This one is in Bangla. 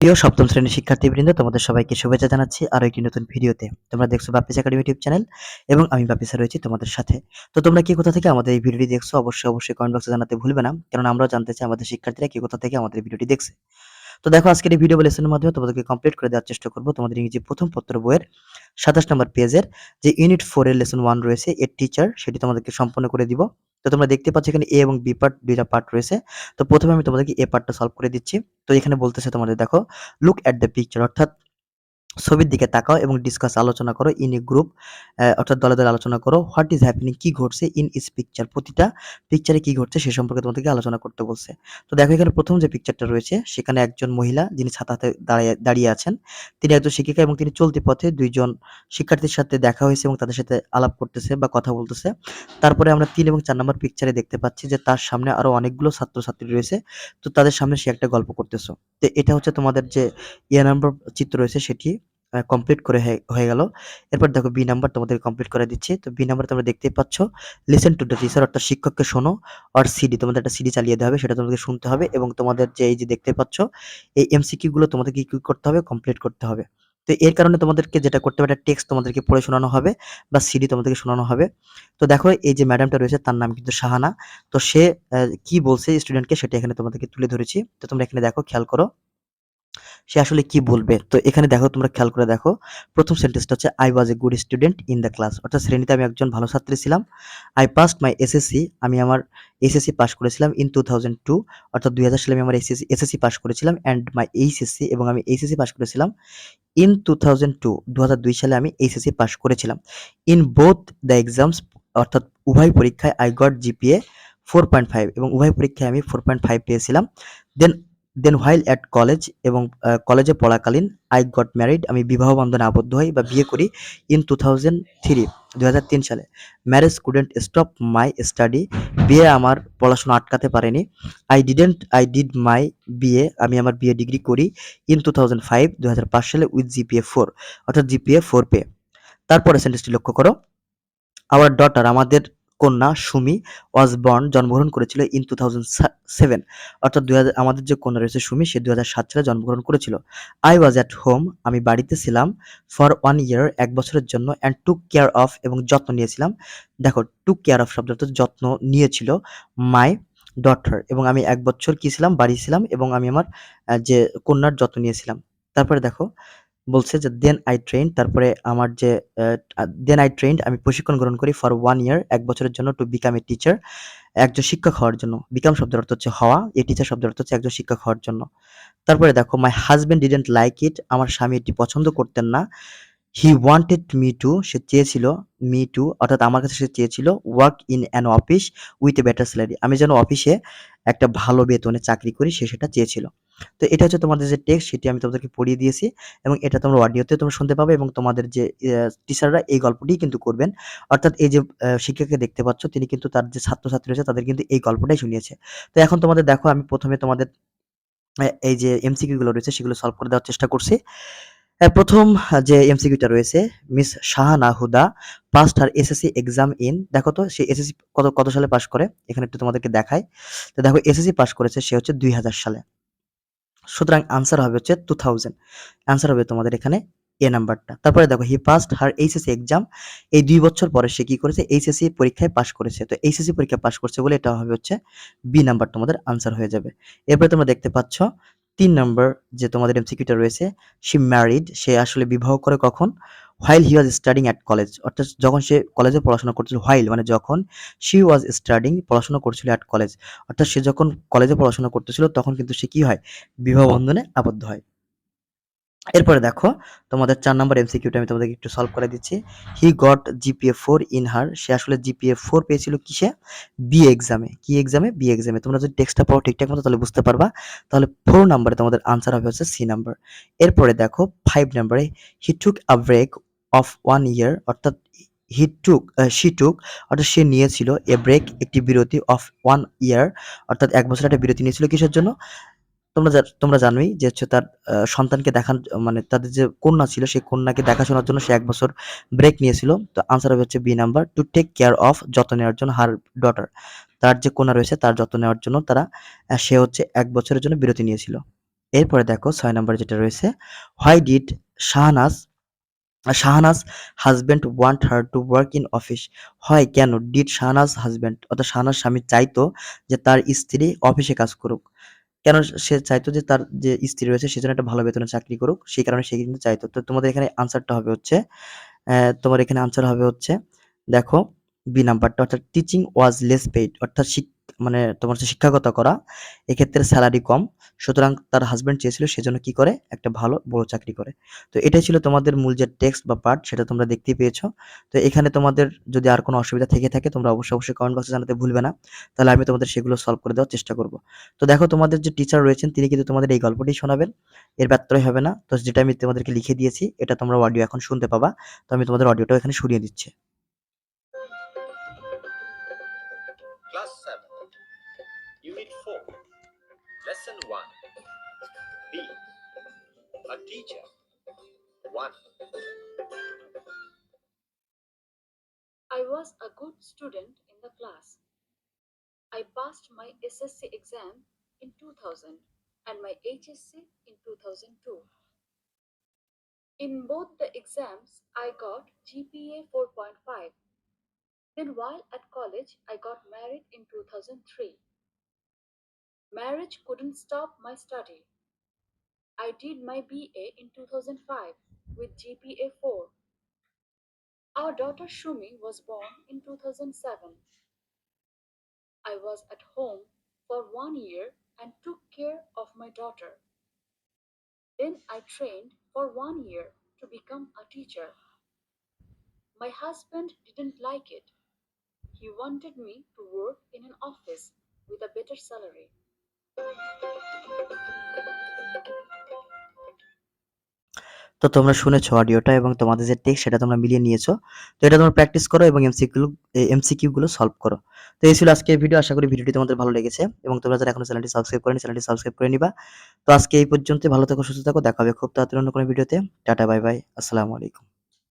প্রিয় সপ্তম শ্রেণির শিক্ষার্থীবৃন্দ, তোমাদের সবাইকে শুভেচ্ছা জানাচ্ছি আরও একটি নতুন ভিডিওতে। তোমরা দেখছ বাপিস একাডেমি ইউটিউব চ্যানেল এবং আমি বাপিসা রয়েছি তোমাদের সাথে। তো তোমরা কি কোথা থেকে আমাদের এই ভিডিওটি দেখছ, অবশ্যই অবশ্যই কমেন্ট বক্সে জানাতে ভুলবে না কারণ আমরাও জানতে চাই আমাদের শিক্ষার্থীরা কি কোথা থেকে আমাদের ভিডিওটি দেখছে। তো দেখো, আজকের এই ভিডিও লেসনের মাধ্যমে তোমাদেরকে কমপ্লিট করে দেওয়ার চেষ্টা করব। তোমাদের ইংরেজি প্রথম পত্র বইয়ের সাতাশ নম্বর পেজের যে ইউনিট ফোর এর লেসন ওয়ান রয়েছে, এর টিচার সেটি তোমাদেরকে সম্পন্ন করে দিব। তো তোমরা দেখতে পাচ্ছ এখানে এ এবং বি পার্ট দুইটা পার্ট রয়েছে। তো প্রথমে আমি তোমাদেরকে এ পার্টটা সলভ করে দিচ্ছি। তো এখানে বলতেছে তোমাদের, দেখো লুক অ্যাট দ্য পিকচার অর্থাৎ ছবির দিকে তাকাও এবং ডিসকাস আলোচনা করো ইন এ গ্রুপ অর্থাৎ দলে দলে আলোচনা করো হোয়াট ইজ হ্যাপেনিং কি ঘটছে ইন ইস পিকচার প্রতিটা পিকচারে কি ঘটছে সে সম্পর্কে তোমাদেরকে আলোচনা করতে বলছে। তো দেখো এখানে প্রথম যে পিকচারটা রয়েছে, সেখানে একজন মহিলা যিনি ছাতা হাতে দাঁড়িয়ে দাঁড়িয়ে আছেন, তিনি একজন শিক্ষিকা এবং তিনি চলতি পথে দুইজন শিক্ষার্থীর সাথে দেখা হয়েছে এবং তাদের সাথে আলাপ করতেছে বা কথা বলতেছে। তারপরে আমরা তিন এবং চার নম্বর পিকচারে দেখতে পাচ্ছি যে তার সামনে আরও অনেকগুলো ছাত্রছাত্রী রয়েছে। তো তাদের সামনে সে একটা গল্প করতেছো। তো এটা হচ্ছে তোমাদের যে ইয়ে নাম্বার চিত্র রয়েছে সেটি। কমপ্লিট করে হয়ে গেল। এরপর দেখো বি নাম্বার তোমাদের কমপ্লিট করে দিচ্ছি। তো বি নাম্বার তোমরা দেখতেই পাচ্ছ। লিসেন টু দ্য টিচার অর্থাৎ শিক্ষককে শোনো আর সিডি তোমাদের একটা সিডি চালিয়ে দেওয়া হবে, সেটা তোমাদেরকে শুনতে হবে এবং তোমাদের যে এই যে দেখতে পাচ্ছ, এই এমসিকিউ গুলো তোমাদেরকে কি করতে হবে? কমপ্লিট করতে হবে। তো এর কারণে তোমাদেরকে যেটা করতে হবে, একটা টেক্সট তোমাদেরকে পড়ে শোনানো হবে বা সিডি তোমাদেরকে শোনানো হবে। তো দেখো এই যে ম্যাডামটা রয়েছে, তার নাম কিন্তু শাহানা তো সে কি বলছে স্টুডেন্টকে সেটা এখানে তোমাদেরকে তুলে ধরেছি। তো তোমরা এখানে দেখো, খেয়াল করো। সে আসলে কি বলবে? তো এখানে দেখো, তোমরা খেয়াল করে দেখো, প্রথম সেন্টেন্সটা হচ্ছে I was a good student in the class অর্থাৎ শ্রেণীতে আমি একজন ভালো ছাত্রী ছিলাম। আই পাস্ট মাই এসএসসি আমি আমার এসএসসি পাস করেছিলাম ইন টু থাউজেন্ড টু অর্থাৎ দুই হাজার সালে আমি আমার এসএসসি এসএসসি পাস করেছিলাম অ্যান্ড মাই এইচএসসি এবং আমি এইচএসসি পাস করেছিলাম ইন টু থাউজেন্ড টু দু হাজার দুই সালে আমি এইচএসসি পাস করেছিলাম। ইন বোথ দ্য এক্সামস অর্থাৎ উভয় পরীক্ষায় I got GPA four point five এবং উভয় পরীক্ষায় আমি ফোর পয়েন্ট ফাইভ পেয়েছিলাম। Then then while at college এবং কলেজে পড়াকালীন আই গট ম্যারিড আমি বিবাহ বন্ধনে আবদ্ধ হই বা বিয়ে করি ইন টু থাউজেন্ড থ্রি দু হাজার তিন সালে। Marriage student stop my study বিয়ে আমার পড়াশোনা আটকাতে পারেনি। I didn't I did my বিয়ে আমি আমার বিয়ে ডিগ্রি করি ইন টু থাউজেন্ড ফাইভ দু হাজার পাঁচ সালে উইথ জিপিএ ফোর অর্থাৎ জিপিএ ফোর পে তারপরে সেন্টেন্সটি লক্ষ্য করো। আওয়ার ডটার আমাদের কন্যা সুমি ওয়াজ বর্ন জন্মগ্রহণ করেছিল ইন টু থাউজেন্ড সেভেন অর্থাৎ দু হাজার, আমাদের যে কন্যা রয়েছে সুমি, সে দু হাজার সাত সালে জন্মগ্রহণ করেছিল। আই ওয়াজ অ্যাট হোম আমি বাড়িতে ছিলাম ফর ওয়ান ইয়ার এক বছরের জন্য অ্যান্ড টুক কেয়ার অফ এবং যত্ন নিয়েছিলাম। দেখো টুক কেয়ার অফ শব্দটা যত্ন নিয়েছিল মাই ডটার এবং আমি এক বছর কি ছিলাম, বাড়ি ছিলাম এবং আমি আমার যে কন্যার যত্ন নিয়েছিলাম। তারপরে দেখো বলছে যে দেন আই ট্রেন তারপরে আমার যে দেন আই ট্রেন্ড আমি প্রশিক্ষণ গ্রহণ করি ফর ওয়ান ইয়ার এক বছরের জন্য টু বিকাম এ টিচার একজন শিক্ষক হওয়ার জন্য। বিকাম শব্দের অর্থ হচ্ছে হওয়া এ টিচার শব্দের অর্থ হচ্ছে একজন শিক্ষক হওয়ার জন্য। তারপরে দেখো my husband didn't like it আমার স্বামী এটি পছন্দ করতেন না। হি ওয়ান্টেড মি টু সে চেয়েছিল মি টু অর্থাৎ আমার কাছে সে চেয়েছিল work in an office with a better salary আমি যেন অফিসে একটা ভালো বেতনে চাকরি করি সে সেটা চেয়েছিল। তো এটা হচ্ছে তোমাদের যে টেক্সট সেটি আমি তোমাদেরকে পড়িয়ে দিয়েছি এবং এটা তোমরা অডিওতে তোমরা শুনতে পাবে এবং তোমাদের যে টিচাররা এই গল্পটি কিন্তু করবেন। অর্থাৎ এই যে শিক্ষককে দেখতে পাচ্ছ, তিনি কিন্তু তার যে ছাত্রছাত্রী রয়েছে, তাদের কিন্তু এই গল্পটাই শুনিয়েছে। তো এখন তোমাদের দেখো, আমি প্রথমে তোমাদের এই যে এমসিকিউ গুলো রয়েছে, সেগুলো সলভ করে দেওয়ার চেষ্টা করছি। প্রথম আহ, যে এমসিকিউটা রয়েছে Miss Shahana Huda passed her SSC exam in দেখো তো সে এসএসসি কত কত সালে পাস করে? এখানে একটু তোমাদেরকে দেখাই। তো দেখো এসএসসি পাস করেছে সে হচ্ছে দুই হাজার সালে। সুতরাং আনসার হবে হচ্ছে টু থাউজেন্ড আনসার হবে তোমাদের এখানে এ নাম্বারটা তারপরে দেখো he passed her HSC exam এই দুই বছর পরে সে কি করেছে? এইচএসসি পরীক্ষায় পাশ করেছে। তো এইচএসসি পরীক্ষায় পাশ করছে বলে এটা হবে হচ্ছে বি নাম্বার তোমাদের আনসার হয়ে যাবে। এরপরে তোমরা দেখতে পাচ্ছ তিন নম্বর যে তোমাদের এমসিকিউটা রয়েছে সি ম্যারিড সে আসলে বিবাহ করে কখন? While he was studying at college অর্থাৎ যখন সে কলেজে পড়াশোনা করছিল হোয়াইল মানে যখন শি ওয়াজ স্টাডিং পড়াশোনা করছিল অ্যাট কলেজ অর্থাৎ সে যখন কলেজে পড়াশোনা করতেছিল, তখন কিন্তু সে কি হয়? বিবাহ বন্ধনে আবদ্ধ হয়। এরপরে দেখো, তোমাদের চার নম্বর এমসিকিউটা আমি তোমাদেরকে একটু সলভ করে দিচ্ছি। He got GPA four in her সে আসলে জিপিএ ফোর পেয়েছিল কিসে? বি এক্সামে কি এক্সামে বি এক্সামে তোমরা যদি টেক্সটটা পড়ো ঠিকঠাক মতো তাহলে বুঝতে পারবা। তাহলে ফোর নাম্বারে তোমাদের আনসার হবে হচ্ছে সি নাম্বার এরপরে দেখো ফাইভ নাম্বারে he took a break of one year অর্থাৎ হি টুক শি টুক অর্থাৎ সে নিয়েছিল এ ব্রেক একটি বিরতি অফ ওয়ান ইয়ার অর্থাৎ এক বছর একটা বিরতি নিয়েছিল কিসের জন্য? তোমরা তোমরা জানোই যে হচ্ছে তার সন্তানকে দেখান মানে তাদের যে কন্যা ছিল, সেই কন্যাকে দেখাশোনার জন্য সে এক বছর ব্রেক নিয়েছিল। তো আনসার হবে হচ্ছে B number two take care of যত্ন নেওয়ার জন্য হার ডটার। তার যে কন্যা রয়েছে, তার যত্ন নেওয়ার জন্য তারা সে হচ্ছে এক বছরের জন্য বিরতি নিয়েছিল। এরপরে দেখো ছয় নম্বরে যেটা রয়েছে why did Shahnaz Shahnaz husband want her to work in office হয় কেন ডিড শাহনাজ হাজব্যান্ড অর্থাৎ শাহনাজ স্বামী চাইতো যে তার স্ত্রী অফিসে কাজ করুক কেন সে চাইতো যে তার যে স্ত্রী রয়েছে সেজন্য একটা ভালো বেতনে চাকরি করুক, সেই কারণে সে কিন্তু চাইতো। তো তোমাদের এখানে আনসারটা হবে হচ্ছে তোমার এখানে আনসার হবে হচ্ছে, দেখো বি নাম্বারটা অর্থাৎ টিচিং ওয়াজ লেস পেইড অর্থাৎ মানে তোমার হচ্ছে শিক্ষাগত করা, এক্ষেত্রে স্যালারি কম। সুতরাং তার হাজব্যান্ড চেয়েছিল সেজন্য কি করে? একটা ভালো, বড় চাকরি করে। তো এটাই ছিল তোমাদের মূল যে টেক্সট বা পার্ট সেটা তোমরা দেখতেই পেয়েছ। তো এখানে তোমাদের যদি আর কোনো অসুবিধা থেকে থাকে, তোমরা অবশ্যই অবশ্যই কমেন্ট বক্সে জানাতে ভুলবে না। তাহলে আমি তোমাদের সেগুলো সলভ করে দেওয়ার চেষ্টা করব। তো দেখো তোমাদের যে টিচার রয়েছেন, তিনি কিন্তু তোমাদের এই গল্পটি শোনাবেন। এর ব্যত্যয় হবে না। তো যেটা আমি তোমাদেরকে লিখে দিয়েছি, এটা তোমরা অডিও এখন শুনতে পাবা। তো আমি তোমাদের অডিওটাও এখানে শুনিয়ে দিচ্ছি। 1. B. A teacher. 1. I was a good student in the class. I passed my SSC exam in 2000 and my HSC in 2002. In both the exams, I got GPA 4.5. Then, while at college, I got married in 2003. Marriage couldn't stop my study. I did my BA in 2005 with GPA 4. Our daughter Shumi was born in 2007. I was at home for one year and took care of my daughter. Then I trained for one year to become a teacher. My husband didn't like it. He wanted me to work in an office with a better salary. তো তোমরা শুনেছো অডিওটা এবং তোমাদের যে টেক্সট সেটা তোমরা মিলিয়ে নিয়েছো। তো এটা তোমরা প্র্যাকটিস করো এবং এমসিকিউ এমসিকিউ গুলো সলভ করো। তো এই ছিল আজকের ভিডিও আশা করি ভিডিওটি তোমাদের ভালো লেগেছে এবং তোমরা যারা এখনও চ্যানেলটি সাবস্ক্রাইব করেনি চ্যানেলটি সাবস্ক্রাইব করে নিবা। তো আজকে এই পর্যন্ত ভালো থাকো, সুস্থ থাকো। দেখা হবে খুব তাড়াতাড়ি অন্য কোনো ভিডিওতে টাটা বাই বাই আসসালামু আলাইকুম।